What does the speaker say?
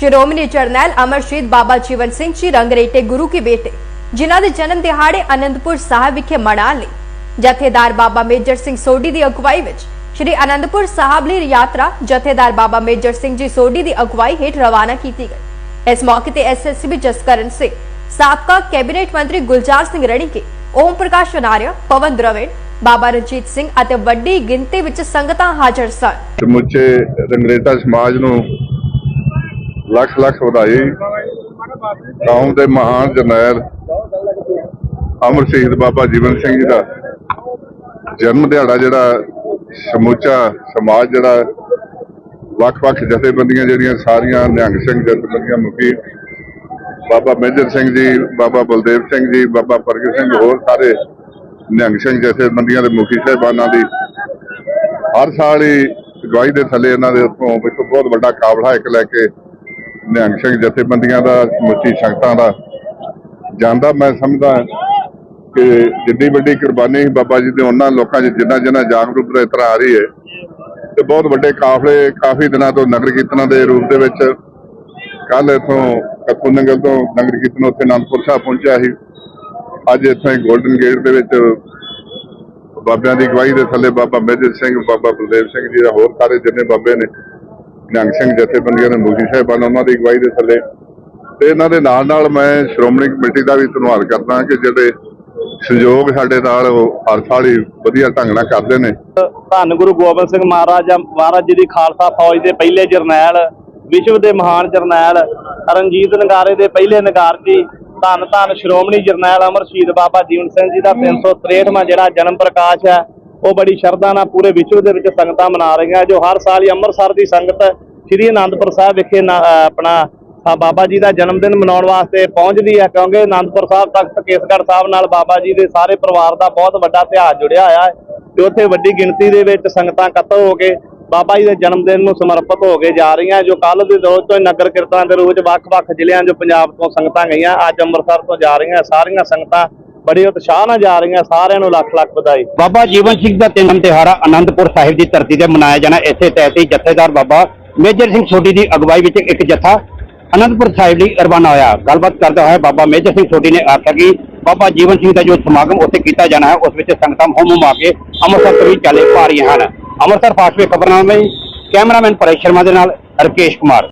ਸ਼੍ਰੋਮਣੀ ਜਰਨੈਲ ਅਮਰਸ਼ੀਤ ਬਾਬਾ ਜੀਵਨ ਸਿੰਘ ਜੀ ਰੰਗਰੇਟੇ ਗੁਰੂ ਕੇ ਬੇਟੇ, ਜਿਨ੍ਹਾਂ ਦੇ ਜਨਮ ਦਿਹਾੜੇ ਅਨੰਦਪੁਰ ਸਾਹਿਬ ਵਿਖੇ ਮਨਾਉਣ ਲਈ। ਜਥੇਦਾਰ ਬਾਬਾ ਮੇਜਰ ਸਿੰਘ ਸੋਢੀ ਦੀ ਅਗਵਾਈ ਵਿੱਚ ਸ਼੍ਰੀ ਅਨੰਦਪੁਰ ਸਾਹਿਬ ਲਈ ਯਾਤਰਾ ਜਥੇਦਾਰ ਬਾਬਾ ਮੇਜਰ ਸਿੰਘ ਜੀ ਸੋਢੀ ਦੀ ਅਗਵਾਈ ਹੇਠ ਰਵਾਨਾ ਕੀਤੀ ਗਈ। ਇਸ ਮੌਕੇ ਤੇ ਐਸਐਸਪੀ ਜਸਕਰਨ ਸਿੰਘ, ਸਾਬਕਾ ਕੈਬਨਿਟ ਮੰਤਰੀ ਗੁਲਜ਼ਾਰ ਸਿੰਘ ਰਣੀਕੇ, ਓਮ ਪ੍ਰਕਾਸ਼ ਅਨਾਰਿਆ, ਪਵਨ ਦਰਵੇੜ ਬਾਬਾ ਰਣਜੀਤ ਸਿੰਘ ਅਤੇ ਵੱਡੀ ਗਿਣਤੀ ਵਿੱਚ ਸੰਗਤਾਂ ਹਾਜ਼ਰ ਸਨ। ਸਮੁੱਚੇ ਰੰਗਰੇਟਾ ਸਮਾਜ ਨੂੰ ਲੱਖ ਲੱਖ ਵਧਾਈ ਕੌਮ ਦੇ ਮਹਾਨ ਜਰਨੈਲ ਅਮਰ ਸ਼ਹੀਦ ਬਾਬਾ ਜੀਵਨ ਸਿੰਘ ਜੀ ਦਾ ਜਨਮ ਦਿਹਾੜਾ ਜਿਹੜਾ ਸਮੁੱਚਾ ਸਮਾਜ ਜਿਹੜਾ ਵੱਖ-ਵੱਖ ਜਥੇਬੰਦੀਆਂ ਜਿਹੜੀਆਂ ਸਾਰੀਆਂ, ਨਿਹੰਗ ਸਿੰਘ ਜਥੇਬੰਦੀਆਂ ਮੁਖੀ ਬਾਬਾ ਮੇਜਰ ਸਿੰਘ ਜੀ, ਬਾਬਾ ਬਲਦੇਵ ਸਿੰਘ ਜੀ, ਬਾਬਾ ਪ੍ਰਗਟ ਸਿੰਘ, ਹੋਰ ਸਾਰੇ ਨਿਹੰਗ ਸਿੰਘ ਜਥੇਬੰਦੀਆਂ ਦੇ ਮੁਖੀ ਸਾਹਿਬਾਨਾਂ ਦੀ ਹਰ ਸਾਲ ਹੀ ਅਗਵਾਈ ਦੇ ਥੱਲੇ ਇਹਨਾਂ ਦੇ ਉੱਤੋਂ ਇੱਕ ਬਹੁਤ ਵੱਡਾ ਕਾਬਲਾ ਇੱਕ ਲੈ ਕੇ ਨਿਹੰਗ ਸਿੰਘ ਜਥੇਬੰਦੀਆਂ ਦਾ, ਸਮੁੱਚੀ ਸੰਗਤਾਂ ਦਾ। ਜਾਂਦਾ ਮੈਂ ਸਮਝਦਾ ਕਿ ਜਿੰਨੀ ਵੱਡੀ ਕੁਰਬਾਨੀ ਸੀ ਬਾਬਾ ਜੀ ਦੇ ਉਹਨਾਂ ਲੋਕਾਂ 'ਚ ਜਿੰਨਾ ਜਿੰਨਾ ਜਾਗਰੂਕਤਾ ਇਸ ਤਰ੍ਹਾਂ ਆ ਰਹੀ ਹੈ, ਤੇ ਬਹੁਤ ਵੱਡੇ ਕਾਫਲੇ ਕਾਫੀ ਦਿਨਾਂ ਤੋਂ ਨਗਰ ਕੀਰਤਨਾਂ ਦੇ ਰੂਪ ਦੇ ਵਿੱਚ ਕੱਲ ਇਥੋਂ ਕੱਪੂ ਨੰਗਲ ਤੋਂ ਨਗਰ ਕੀਰਤਨ ਉੱਥੇ ਅਨੰਦਪੁਰ ਸਾਹਿਬ ਪਹੁੰਚਿਆ ਸੀ। ਅੱਜ ਇੱਥੇ ਗੋਲਡਨ ਗੇਟ ਦੇ ਵਿੱਚ ਬਾਬਿਆਂ ਦੀ ਅਗਵਾਈ ਦੇ ਥੱਲੇ ਬਾਬਾ ਮੇਜਰ ਸਿੰਘ, ਬਾਬਾ ਬਲਦੇਵ ਸਿੰਘ ਜੀ ਦਾ ਹੋਰ ਸਾਰੇ ਜਿੰਨੇ ਬਾਬੇ ਨੇ ਨਿਹੰਗ ਸਿੰਘ ਜਥੇਬੰਦੀਆਂ ਦੇ ਮੁਖੀ ਸਾਹਿਬਾਨ, ਉਹਨਾਂ ਦੀ ਅਗਵਾਈ ਦੇ ਥੱਲੇ। ਤੇ ਇਹਨਾਂ ਦੇ ਨਾਲ ਨਾਲ ਮੈਂ ਸ਼੍ਰੋਮਣੀ ਕਮੇਟੀ ਦਾ ਵੀ ਧੰਨਵਾਦ ਕਰਦਾ ਕਿ ਜਿਹੜੇ ਸਹਿਯੋਗ ਸਾਡੇ ਨਾਲ ਹਰ ਸਾਲ ਹੀ ਵਧੀਆ ਢੰਗ ਨਾਲ ਕਰਦੇ ਨੇ। ਧੰਨ ਗੁਰੂ ਗੋਬਿੰਦ ਸਿੰਘ ਮਹਾਰਾਜ ਮਹਾਰਾਜ ਜੀ ਦੀ ਖਾਲਸਾ ਫੌਜ ਦੇ ਪਹਿਲੇ ਜਰਨੈਲ, ਵਿਸ਼ਵ ਦੇ ਮਹਾਨ ਜਰਨੈਲ, ਰਣਜੀਤ ਨਗਾਰੇ ਦੇ ਪਹਿਲੇ ਨਗਾਰਜੀ ਧੰਨ ਧੰਨ ਸ਼੍ਰੋਮਣੀ ਜਰਨੈਲ ਅਮਰ ਸ਼ਹੀਦ ਬਾਬਾ ਜੀਵਨ ਸਿੰਘ ਜੀ ਦਾ 363ਵਾਂ ਜਿਹੜਾ ਜਨਮ ਪ੍ਰਕਾਸ਼ ਹੈ। ਉਹ ਬੜੀ ਸ਼ਰਧਾ ਨਾਲ ਪੂਰੇ ਵਿਸ਼ਵ ਦੇ ਵਿੱਚ ਸੰਗਤਾਂ ਮਨਾ ਰਹੀਆਂ, ਜੋ ਹਰ ਸਾਲ ਹੀ ਅੰਮ੍ਰਿਤਸਰ ਦੀ ਸੰਗਤ ਸ੍ਰੀ ਅਨੰਦਪੁਰ ਸਾਹਿਬ ਵਿਖੇ ਨਾ- ਆਪਣਾ ਆ ਬਾਬਾ ਜੀ ਦਾ ਜਨਮ ਦਿਨ ਮਨਾਉਣ ਵਾਸਤੇ ਪਹੁੰਚਦੀ ਹੈ, ਕਿਉਂਕਿ ਅਨੰਦਪੁਰ ਸਾਹਿਬ ਤਖਤ ਕੇਸਗੜ੍ਹ ਸਾਹਿਬ ਨਾਲ ਬਾਬਾ ਜੀ ਦੇ ਸਾਰੇ ਪਰਿਵਾਰ ਦਾ ਬਹੁਤ ਵੱਡਾ ਇਤਿਹਾਸ ਜੁੜਿਆ ਹੋਇਆ ਹੈ, ਤੇ ਉੱਥੇ ਵੱਡੀ ਗਿਣਤੀ ਦੇ ਵਿੱਚ ਸੰਗਤਾਂ ਇਕੱਤਰ ਹੋ ਕੇ ਬਾਬਾ ਜੀ ਦੇ ਜਨਮ ਦਿਨ ਨੂੰ ਸਮਰਪਿਤ ਹੋ ਕੇ ਜਾ ਰਹੀਆਂ ਜੋ ਕੱਲ ਦੇ ਰੋਜ਼ ਤੋਂ ਨਗਰ ਕੀਰਤਨਾਂ ਦੇ ਰੋਜ਼ ਵੱਖ-ਵੱਖ ਜ਼ਿਲ੍ਹਿਆਂ ਜੋ ਪੰਜਾਬ ਤੋਂ ਸੰਗਤਾਂ ਗਈਆਂ, ਅੱਜ ਅੰਮ੍ਰਿਤਸਰ ਤੋਂ ਜਾ ਰਹੀਆਂ, ਸਾਰੀਆਂ ਸੰਗਤਾਂ ਬੜੇ ਉਤਸ਼ਾਹ ਨਾਲ ਜਾ ਰਹੀਆਂ, ਸਾਰਿਆਂ ਨੂੰ ਲੱਖ ਲੱਖ ਵਧਾਈ। ਬਾਬਾ ਜੀਵਨ ਸਿੰਘ ਦਾ ਤਿੰਨ ਦਿਹਾੜਾ ਆਨੰਦਪੁਰ ਸਾਹਿਬ ਦੀ ਧਰਤੀ ਤੇ ਮਨਾਇਆ ਜਾਣਾ, ਇਸੇ ਤਹਿਤ ਹੀ ਜਥੇਦਾਰ ਬਾਬਾ ਮੇਜਰ ਸਿੰਘ ਸੋਢੀ ਦੀ ਅਗਵਾਈ ਵਿੱਚ ਇੱਕ ਜਥਾ ਅਨੰਦਪੁਰ ਸਾਹਿਬ ਲਈ ਰਵਾਨਾ ਹੋਇਆ। ਗੱਲਬਾਤ ਕਰਦਾ ਹੋਇਆ ਬਾਬਾ ਮੇਜਰ ਸਿੰਘ ਸੋਢੀ ਨੇ ਆਖਿਆ ਕਿ ਬਾਬਾ ਜੀਵਨ ਸਿੰਘ ਦਾ ਜੋ ਸਮਾਗਮ ਉੱਥੇ ਕੀਤਾ ਜਾਣਾ ਹੈ, ਉਸ ਵਿੱਚ ਸੰਗਤਾਂ ਹੁੰਮ ਹੁਮਾ ਕੇ ਅੰਮ੍ਰਿਤਸਰ ਤੋਂ ਵੀ ਚੱਲੇ ਪਾ ਰਹੀਆਂ ਹਨ। ਅੰਮ੍ਰਿਤਸਰ ਫਾਸਟ ਵੇ ਖਬਰਨਾਮੇ, ਕੈਮਰਾਮੈਨ ਪਰੇਸ਼ ਸ਼ਰਮਾ ਦੇ ਨਾਲ ਰਕੇਸ਼ ਕੁਮਾਰ।